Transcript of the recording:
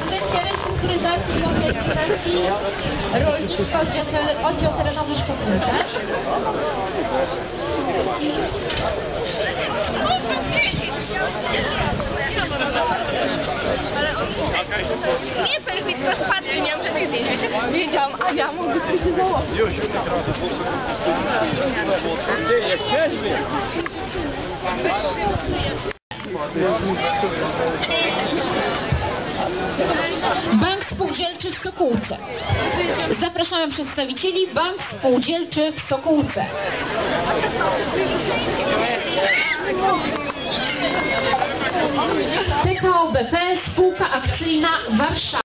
Konwencja restrukturyzacji i modernizacji rolnictwa, oddział, ter- oddział terenowy Szkodziełka. Ja mogę coś się wie. Bank Spółdzielczy w Sokółce. Zapraszamy przedstawicieli Bank Spółdzielczy w Sokółce. PKO BP Spółka Akcyjna Warszawa.